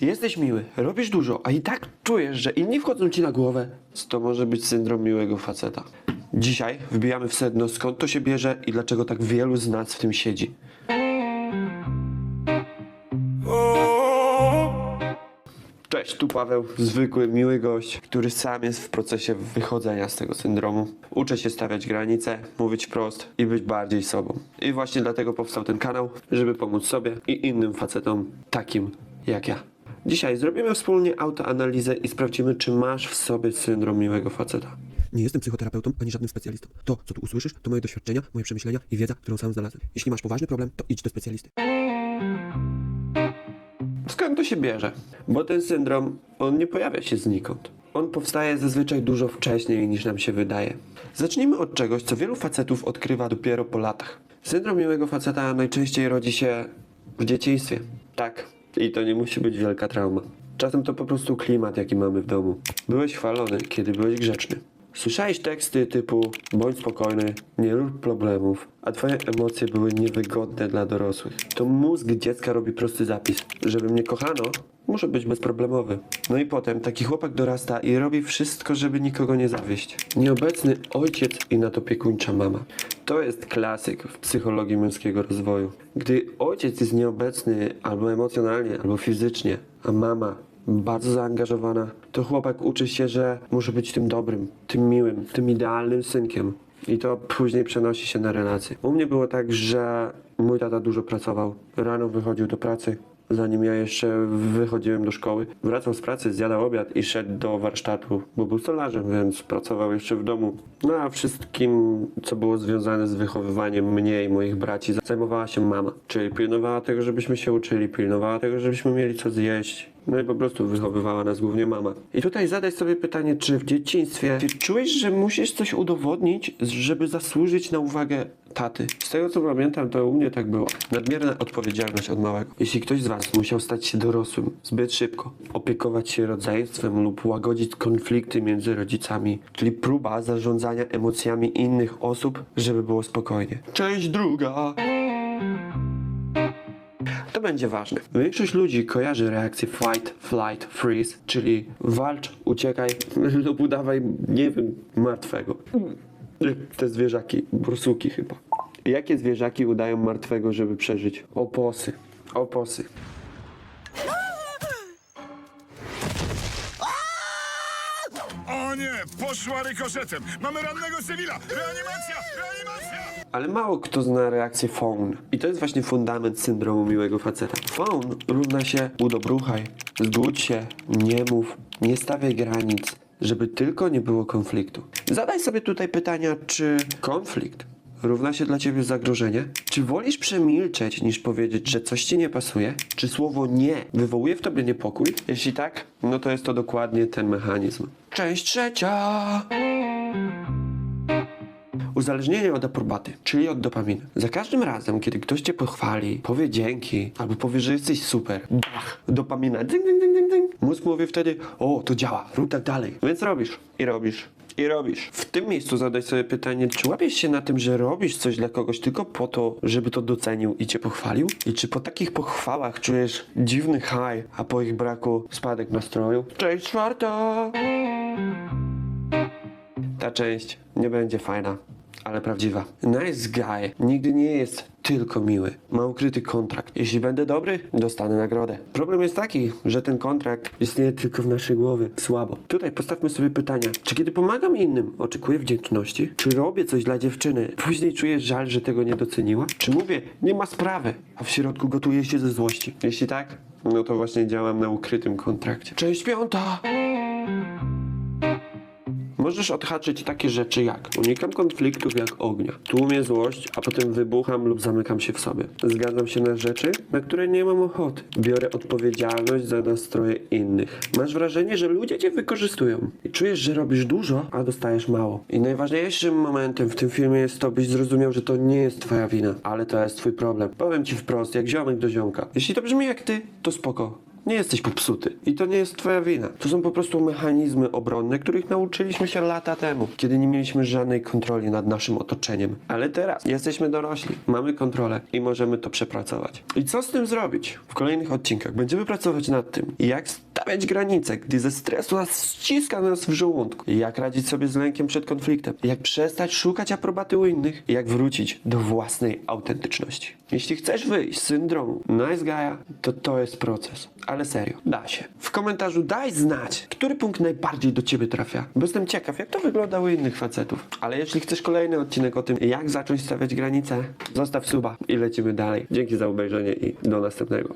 Jesteś miły, robisz dużo, a i tak czujesz, że inni wchodzą ci na głowę. To może być syndrom miłego faceta. Dzisiaj wbijamy w sedno, skąd to się bierze i dlaczego tak wielu z nas w tym siedzi. Cześć, tu Paweł, zwykły, miły gość, który sam jest w procesie wychodzenia z tego syndromu. Uczę się stawiać granice, mówić wprost i być bardziej sobą. I właśnie dlatego powstał ten kanał, żeby pomóc sobie i innym facetom, takim jak ja. Dzisiaj zrobimy wspólnie autoanalizę i sprawdzimy, czy masz w sobie syndrom miłego faceta. Nie jestem psychoterapeutą ani żadnym specjalistą. To, co tu usłyszysz, to moje doświadczenia, moje przemyślenia i wiedza, którą sam znalazłem. Jeśli masz poważny problem, to idź do specjalisty. Skąd to się bierze? Bo ten syndrom, on nie pojawia się znikąd. On powstaje zazwyczaj dużo wcześniej niż nam się wydaje. Zacznijmy od czegoś, co wielu facetów odkrywa dopiero po latach. Syndrom miłego faceta najczęściej rodzi się w dzieciństwie. Tak, i to nie musi być wielka trauma. Czasem to po prostu klimat, jaki mamy w domu. Byłeś chwalony, kiedy byłeś grzeczny. Słyszałeś teksty typu bądź spokojny, nie rób problemów, a twoje emocje były niewygodne dla dorosłych. To mózg dziecka robi prosty zapis. Żeby mnie kochano, muszę być bezproblemowy. No i potem taki chłopak dorasta i robi wszystko, żeby nikogo nie zawieść. Nieobecny ojciec i nadopiekuńcza mama. To jest klasyk w psychologii męskiego rozwoju. Gdy ojciec jest nieobecny albo emocjonalnie, albo fizycznie, a mama bardzo zaangażowana, to chłopak uczy się, że muszę być tym dobrym, tym miłym, tym idealnym synkiem. I to później przenosi się na relacje. U mnie było tak, że mój tata dużo pracował. Rano wychodził do pracy, zanim ja jeszcze wychodziłem do szkoły. Wracał z pracy, zjadał obiad i szedł do warsztatu, bo był stolarzem, więc pracował jeszcze w domu. No a wszystkim, co było związane z wychowywaniem mnie i moich braci, zajmowała się mama. Czyli pilnowała tego, żebyśmy się uczyli, pilnowała tego, żebyśmy mieli co zjeść. No i po prostu wychowywała nas głównie mama. I tutaj zadaj sobie pytanie, czy w dzieciństwie ty czujesz, że musisz coś udowodnić, żeby zasłużyć na uwagę taty? Z tego co pamiętam, to u mnie tak było. Nadmierna odpowiedzialność od małego. Jeśli ktoś z was musiał stać się dorosłym zbyt szybko, opiekować się rodzeństwem lub łagodzić konflikty między rodzicami, czyli próba zarządzania emocjami innych osób, żeby było spokojnie. Część druga. To będzie ważne. Większość ludzi kojarzy reakcję fight, flight, freeze, czyli walcz, uciekaj lub udawaj, nie wiem, martwego. Te zwierzaki, borsuki chyba. Jakie zwierzaki udają martwego, żeby przeżyć? Oposy. Oposy. Nie, poszła rykoszetem. Mamy rannego cywila. Reanimacja, reanimacja. Ale mało kto zna reakcję faun. I to jest właśnie fundament syndromu miłego faceta. Faun równa się udobruchaj, zgódź się, nie mów, nie stawiaj granic, żeby tylko nie było konfliktu. Zadaj sobie tutaj pytania, czy konflikt równa się dla ciebie zagrożenie? Czy wolisz przemilczeć niż powiedzieć, że coś ci nie pasuje? Czy słowo nie wywołuje w tobie niepokój? Jeśli tak, no to jest to dokładnie ten mechanizm. Część trzecia. Uzależnienie od aprobaty, czyli od dopaminy. Za każdym razem, kiedy ktoś cię pochwali, powie dzięki, albo powie, że jesteś super, bach, dopamina, ding, ding, ding, ding, ding. Mózg mówi wtedy, o, to działa, rób tak dalej. Więc robisz i robisz. I robisz. W tym miejscu zadaj sobie pytanie, czy łapiesz się na tym, że robisz coś dla kogoś tylko po to, żeby to docenił i cię pochwalił? I czy po takich pochwałach czujesz dziwny high, a po ich braku spadek nastroju? Część czwarta! Ta część nie będzie fajna, ale prawdziwa. Nice guy nigdy nie jest tylko miły. Ma ukryty kontrakt. Jeśli będę dobry, dostanę nagrodę. Problem jest taki, że ten kontrakt istnieje tylko w naszej głowie. Słabo. Tutaj postawmy sobie pytania. Czy kiedy pomagam innym, oczekuję wdzięczności? Czy robię coś dla dziewczyny? Później czuję żal, że tego nie doceniła? Czy mówię, nie ma sprawy, a w środku gotuję się ze złości? Jeśli tak, no to właśnie działam na ukrytym kontrakcie. Część piąta! Możesz odhaczyć takie rzeczy jak unikam konfliktów jak ognia, tłumię złość, a potem wybucham lub zamykam się w sobie. Zgadzam się na rzeczy, na które nie mam ochoty. Biorę odpowiedzialność za nastroje innych. Masz wrażenie, że ludzie cię wykorzystują i czujesz, że robisz dużo, a dostajesz mało. I najważniejszym momentem w tym filmie jest to, byś zrozumiał, że to nie jest twoja wina, ale to jest twój problem. Powiem ci wprost, jak ziomek do ziomka. Jeśli to brzmi jak ty, to spoko. Nie jesteś popsuty. I to nie jest twoja wina. To są po prostu mechanizmy obronne, których nauczyliśmy się lata temu, kiedy nie mieliśmy żadnej kontroli nad naszym otoczeniem. Ale teraz jesteśmy dorośli, mamy kontrolę i możemy to przepracować. I co z tym zrobić? W kolejnych odcinkach będziemy pracować nad tym, jak stawiać granice, gdy ze stresu nas ściska nas w żołądku, jak radzić sobie z lękiem przed konfliktem, jak przestać szukać aprobaty u innych, jak wrócić do własnej autentyczności. Jeśli chcesz wyjść z syndromu nice guy'a, to to jest proces. Ale serio, da się. W komentarzu daj znać, który punkt najbardziej do ciebie trafia, bo jestem ciekaw, jak to wygląda u innych facetów. Ale jeśli chcesz kolejny odcinek o tym, jak zacząć stawiać granice, zostaw suba i lecimy dalej. Dzięki za obejrzenie i do następnego.